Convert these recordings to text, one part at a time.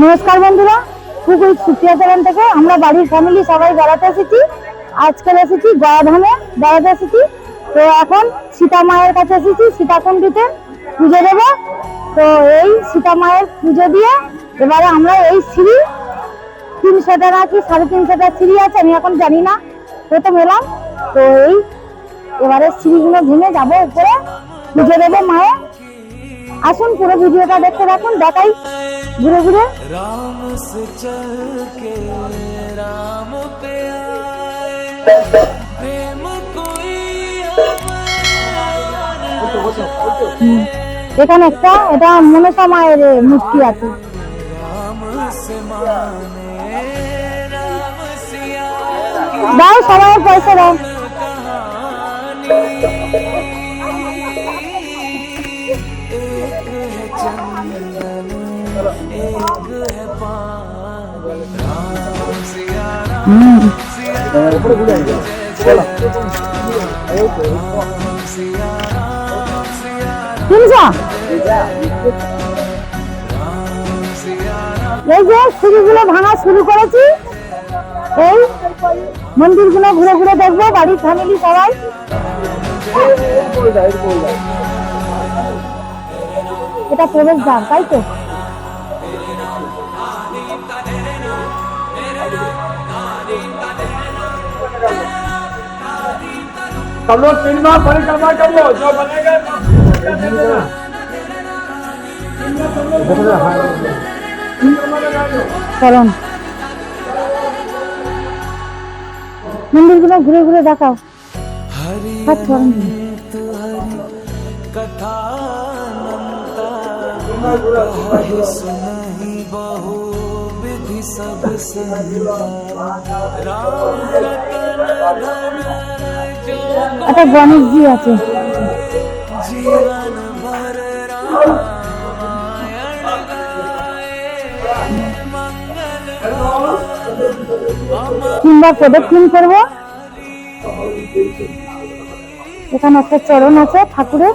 নমস্কার বন্ধুরা কুকুর সুপ্রিয়া চ্যানেল থেকে আমরা বাড়ির ফ্যামিলি সবাই বেড়াতে এসেছি। আজকাল এসেছি গয়াধামে বেড়াতে এসেছি। তো এখন সীতা মায়ের কাছে এসেছি সীতাকুণ্ডিতে পুজো দেব। তো এই সীতা মায়ের পুজো দিয়ে এবারে আমরা এই সিঁড়ি তিনশোটা নাকি সাড়ে তিনশোটা সিঁড়ি আছে আমি এখন জানি না। প্রথম এলাম তো এই এবারে সিঁড়িগুলো ভেঙে যাবো উপরে পুজো দেবো মায়ের আসুন পুরো ভিডিওটা দেখতে থাকুন দেখাই ঘুরে ঘুরে राम से चल के राम पे आए प्रेम कोई এখানে একটা এটা মনসা মায়ের মূর্তি আছে राम से माने দাও সবাই পয়সা দাও। এই যে সিঁড়িগুলো ভাঙা শুরু করেছি। এই। মন্দিরগুলো ঘুরে ঘুরে দেখবো বাড়ির ফ্যামিলি সবাই এটা প্রবেশ দ্বার তাই তো सब लोग तीन बार परिक्रमा कर लो जो बनेगा চলুন মন্দিরগুলো ঘুরে ঘুরে দেখাও। হাত ধরেন सब একটা গণেশজি আছে। জীবন কিংবা প্রদক্ষিণ করব? এখানে একটা চরণ আছে ঠাকুরের।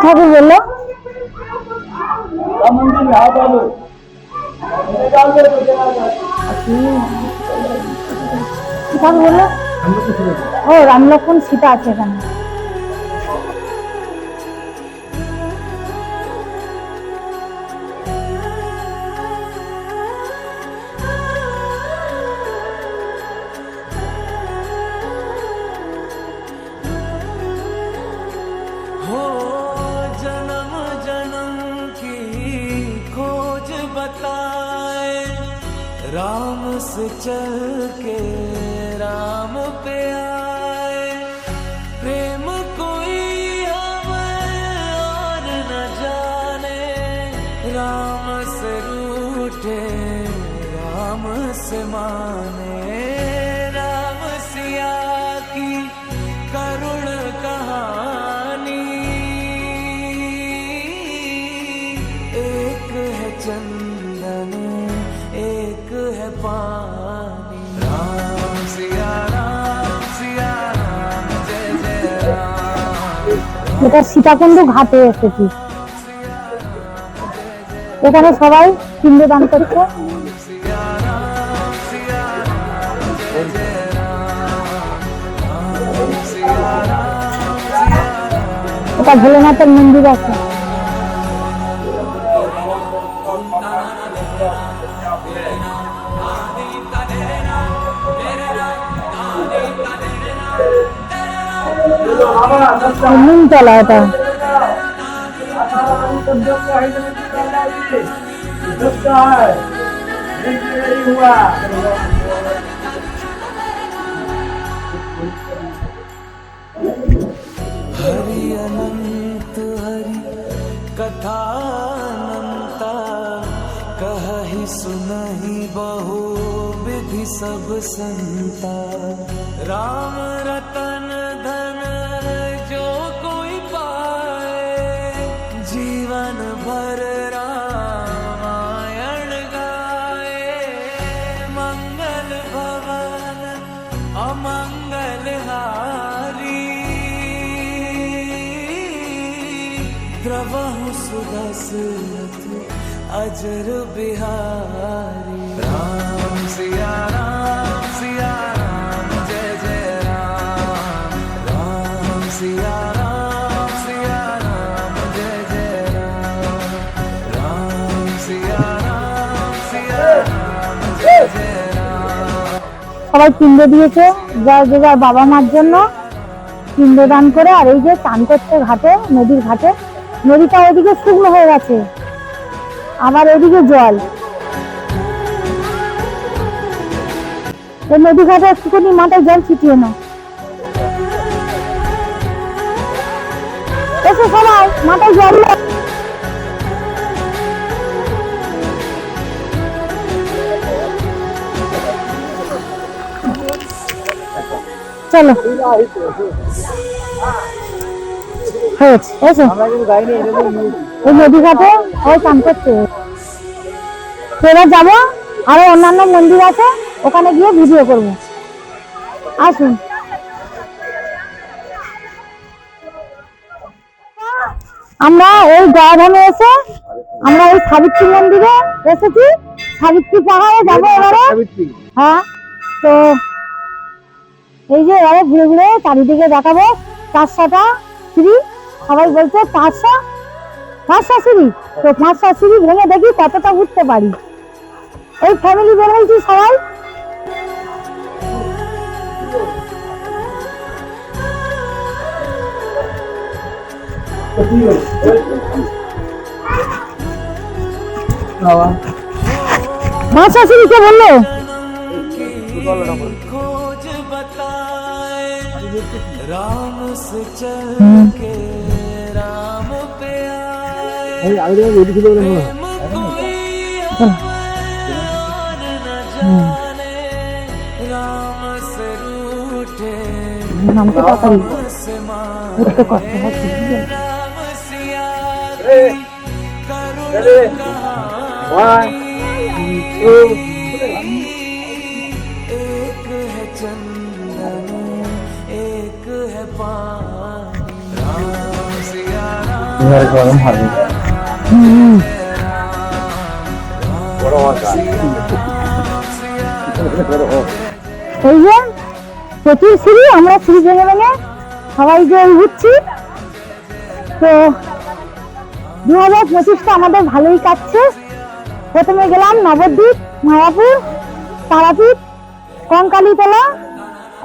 ঠাকুর বলল ঠাকুর বলল ও রাম লক্ষণ সীতা আছে এখানে। चंदन एक है पानी। राम सिया राम सिया राम जय जय राम। এটা সীতাকুণ্ড ঘাটে এসেছি। এখানে সবাই পিণ্ডদান করছে। ওটা ভোলেনাথের মন্দির আছে। मुन्नुन चलाया था। हरि अनंत हरि कथा अनंता कह ही सुन ही बहु विधि सब संता। राम द्रवहु सुदशरथ अजर बिहारी राम सिया राम सिया राम जय जय राम राम सिया राम सिया राम जय जय राम राम सिया राम सिया राम जय जय राम সবাই পিণ্ড দিয়েছে যার যে যার বাবা মার জন্য পিণ্ড দান করে আর এই যে চান করছে ঘাটে নদীর ঘাটে নদীটা ওদিকে শুকনো হয়ে গেছে। আবার ওইদিকে জল। নদী ঘাটে একটুখানি মাথায় জল ছিটিয়ে না এসো সবাই, মাথায় জল চলো। ওই ওই আরও অন্যান্য মন্দির আছে, ওখানে গিয়ে ভিডিও করব। আসুন। আমরা এই গয়াধামে এসে, আমরা এই সাবিত্রী মন্দিরে এসেছি। সাবিত্রী পাহাড়ে যাব এবারে। হ্যাঁ তো এই যে এবারে ঘুরে ঘুরে চারিদিকে দেখাবো। পাঁচশোটা সিঁড়ি সবাই বলছে পাঁচশো পাঁচশো সিঁড়ি। তো পাঁচশো সিঁড়ি ভেঙে দেখি কতটা উঠতে পারি। এই ফ্যামিলি বেরোয়েছি সবাই। বাসা সিঁড়ি কে বলল? রাম সে চল কে आए प्रेम कोई और न जाने राम से रूठे নাম তো তাড়াতাড়ি राम से मार উঠতে কষ্ট হচ্ছে राम सिया की करुण कहानी एक है चंदन एक है पानी राम सिया राम এই যে, প্রচুর সিঁড়ি, আমরা সিঁড়ি ভেঙে ভেঙে সবাই যে উঠছি তো দু হাজার পঁচিশটা আমাদের ভালোই কাটছে। প্রথমে গেলাম নবদ্বীপ, মায়াপুর, তারাপীঠ, কঙ্কালীতলা,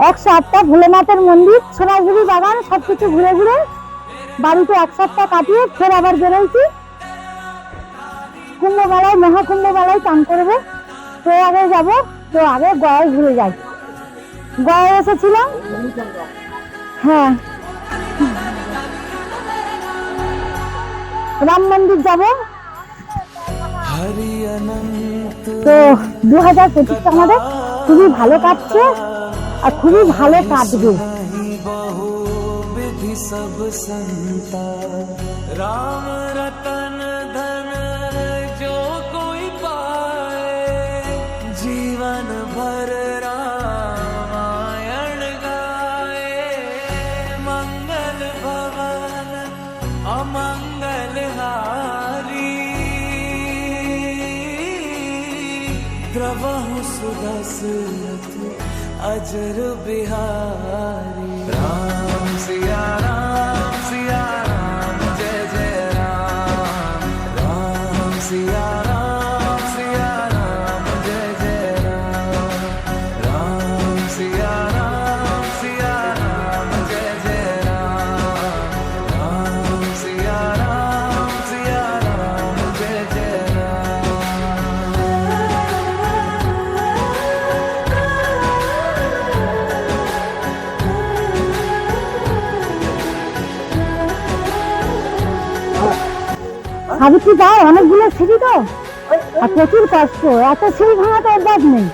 একশো আটটা ভোলেনাথের মন্দির সোনাঝুরি বাগান, সবকিছু ঘুরে ঘুরে বাড়িতে এক সপ্তাহ কাটিয়ে ফের আবার বেরোইছি। কুম্ভ মেলায় মহাকুম্ভ মেলায় চান করব। তো আগে যাব, তো আগে গয়া ঘুরে যাই। গয়ায় এসেছিলাম? হ্যাঁ। রাম মন্দির যাব। তো দু হাজার পঁচিশটা আমাদের খুবই ভালো কাটছে আর খুবই ভালো কাটবে। রাম রতন दशरथ अजर बिहारी राम सिया সাবিত্রী পায় অনেকগুলো সিঁড়ি তো আর প্রচুর কষ্ট, এত সিঁড়ি ভাঙা তো অভ্যাস নেই।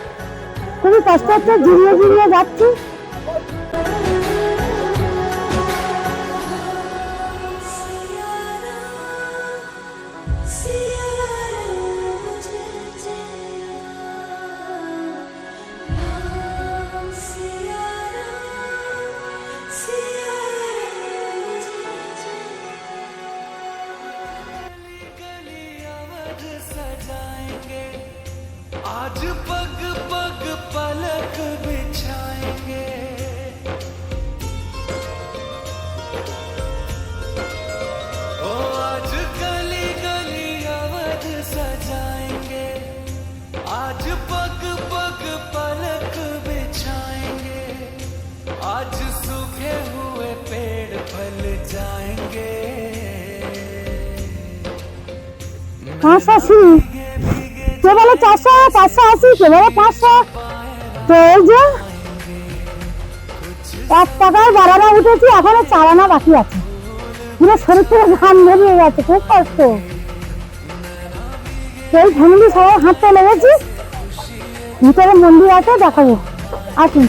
খুবই কষ্ট হচ্ছে জিরিয়ে জিরিয়ে যাচ্ছি। পাঁচশো সিঁড়ি কে বলে চারশো, পাঁচশো আশি কে বলে পাঁচশো। তো এই যে এক টাকার বাড়ানো উঠেছি, এখনও চালানো বাকি আছে। পুরো শরীর থেকে ঘাম বেরিয়ে গেছে, খুব কষ্ট। এই ফ্যামিলি সবাই হাঁটতে লেগেছি। ভিতরে মন্দির আছে, দেখাবো। আসুন।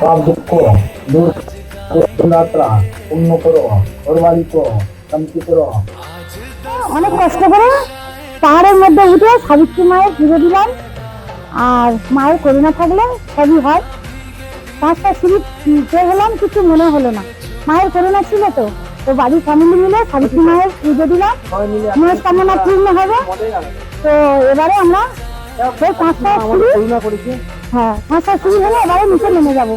সব দুঃখ দূর যাত্রা পূর্ণ করো শান্তি করো অনেক কষ্ট করে পাহাড়ের মধ্যে উঠে সাবিত্রী মায়ের পুজো দিলাম। আর মায়ের করুণা থাকলে সবই হয়। পাঁচটা সিঁড়ি পেয়ে হলাম, কিছু মনে হলো না। মায়ের করুণা ছিল তো। তো বাড়ির ফ্যামিলি মিলে সাবিত্রী মায়ের পুজো দিলাম। মনস্কামনা পূর্ণ হবে। তো এবারে আমরা পাঁচটা সিঁড়ি হ্যাঁ। মাথা কুড়ি হলে এবারে নিচে নেমে যাব।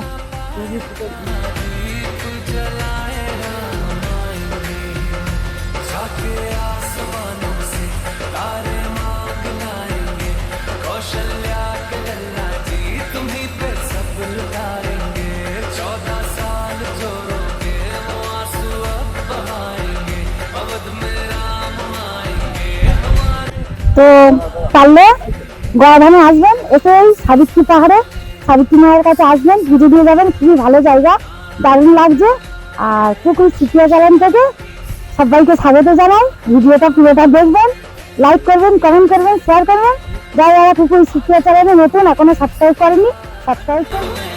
তো পারলে? গয়াধামে আসবেন, এসে ওই সাবিত্রী পাহাড়ে, সাবিত্রী মায়ের কাছে আসবেন, পুজো দিয়ে যাবেন, খুবই ভালো জায়গা, দারুণ লাগছে। আর কুকুর শিখিয়া চ্যানেল থেকে সবাইকে স্বাগত জানাই। ভিডিওটা পুরোটা দেখবেন লাইক করবেন কমেন্ট করবেন শেয়ার করবেন। যারা যারা খুব সিটিয়া চ্যানেলে নতুন, এখনও সাবস্ক্রাইব করেনি সাবস্ক্রাইব করুন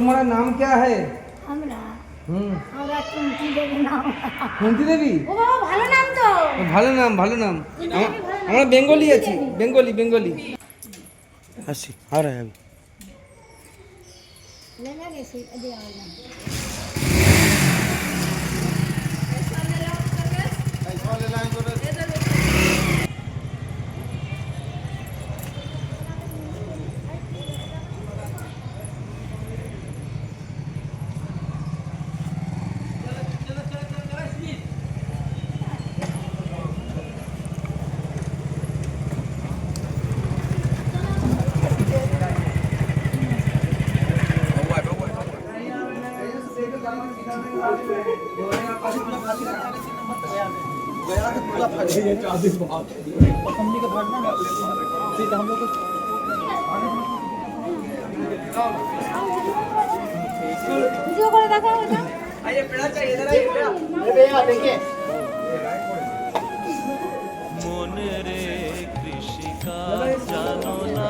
तुम्हारा नाम क्या है আমরা হুম আমরা চুমকি দেবো না কুন্তি দেবী ও বাবা ভালো নাম তো ও, ভালো নাম ভালো নাম আমা- আমরা বেঙ্গলি আছি বেঙ্গলি বেঙ্গলি আসি আর আমি লেনা গেছে দেওয়া হলো ভিডিও করে দেখাও এটা মনে রে কৃষিকা জানো না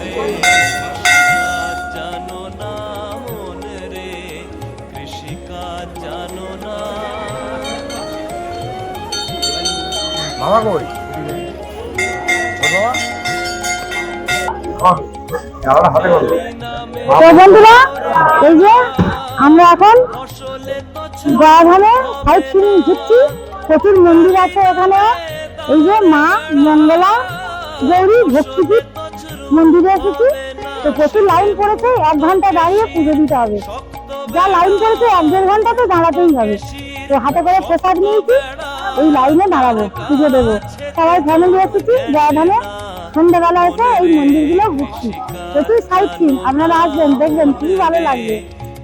রে। কৃষিকাজ জানো না রে কৃষিকাজ জানো না। বাবা কই? বাবা খেলাটা হাতে করো তো বন্ধুরা? এই যে আমরা এখন গয়াধামে ঘুরছি। প্রচুর মন্দির আছে এখানে এই যে মা মঙ্গলা গৌরী ভক্তিপীঠ। মন্দিরে এসেছি। তো প্রচুর লাইন পড়েছে, এক ঘণ্টা দাঁড়িয়ে পুজো দিতে হবে। যা লাইন পড়েছে, এক দেড় ঘণ্টা তো দাঁড়াতেই হবে। তো হাতে করে প্রসাদ নিয়েছি, এই লাইনে দাঁড়াবো, পুজো দেবো। সবাই ফ্যামিলি এসেছি গয়াধামে সন্ধ্যাবেলা এসে এই মন্দিরগুলো ঘুরছি। প্রচুর সাইড সিন আপনারা আসবেন, দেখবেন খুবই ভালো লাগবে।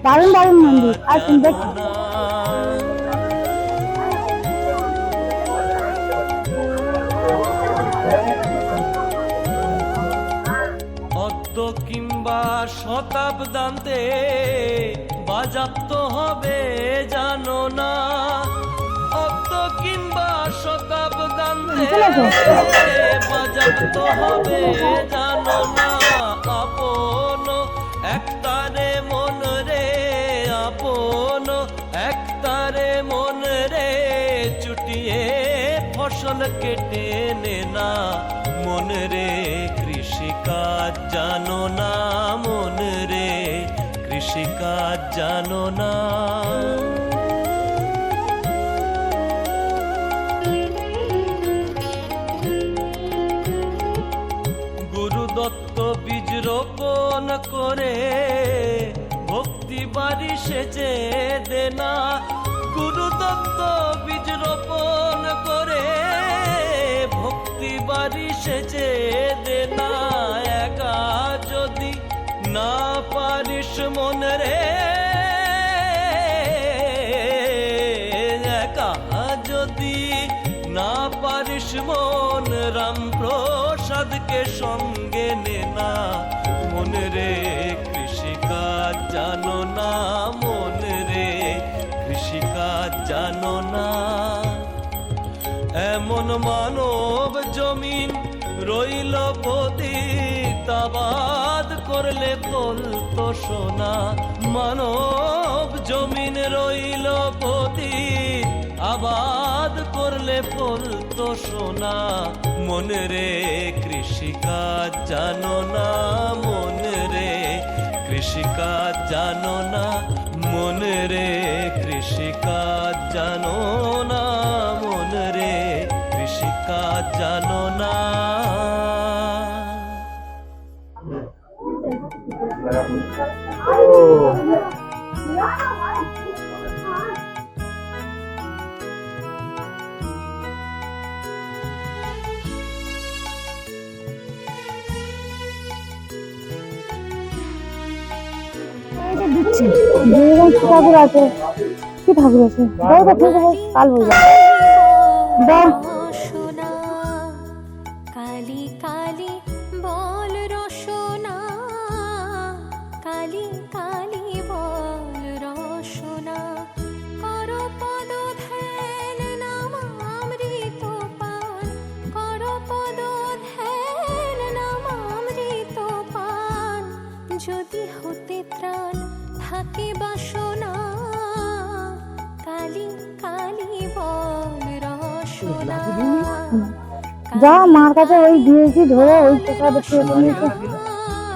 দারুণ দারুণ মন্দির, আসুন, দেখুন। কিংবা শতাব্দান্তে বাজাপ্ত হবে, জানো না। অদ্য কিংবা শতাব্দান্তে বাজাপ্ত হবে, জানো না। আপন একতারে মন রে, আপন একতারে মন রে, চুটিয়ে ফসল কেটে নে না মন রে কৃষিকাজ জানো না মন রে, কৃষিকাজ জানো না। গুরু দত্ত বীজ রোপণ করে, ভক্তি বাড়ি সেচে দেনা। গুরু দত্ত বীজ রোপণ করে বাড়ি সেচে দেনা একা যদি না পারিস মন রে। একা যদি না পারিস মন রাম প্রসাদকে সঙ্গে নে না। মন রে, কৃষিকাজ জানো না, মন রে, কৃষিকাজ জানো না। এমন মানব জমিন রইল পতি তাবাদ করলে বলতো সোনা। মানব জমিন রইল পতি আবাদ করলে বলতো সোনা। মনে রে কৃষিকাজ জানো না, মন রে কৃষি কৃষিকাজ জানো না, মন রে কৃষিকাজ জানো না, মন রে কৃষিকাজ জানো না। ঠাকুর আছে। কি ঠাকুর আছে? দাও তো ঠিক আছে কাল হয়ে যাবে। কালি কালি যা মার কাছে ওই দিয়েছি ধরে ওই প্রসাদ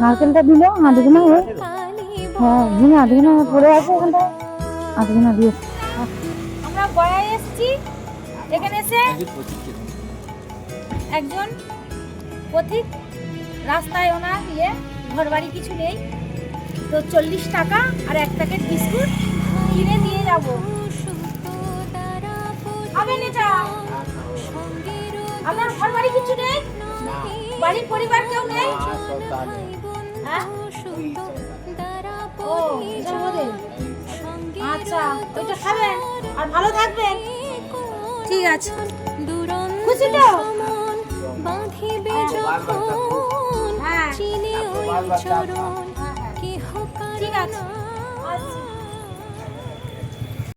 নারকেলটা দিল আধখানা ওই হ্যাঁ ঝিঙে আধখানা পড়ে আছে এখানটা আধখানা দিয়েছে আমরা গয়ায় এসেছি। এখানে এসে একজন পথিক রাস্তায় ওনার ইয়ে ঘর বাড়ি কিছু নেই। তো চল্লিশ টাকা আর এক প্যাকেট বিস্কুট কিনে দিয়ে যাব। হবে এটা আপনার ঘর বাড়ি কিছু নেই? বাড়ির পরিবার কেউ নেই? হ্যাঁ? আচ্ছা ওইটা খাবেন। আর ভালো থাকবেন। ঠিক আছে। খুশি তো? বাঁধিবে যখন হ্যাঁ। চিনে ওই চরণ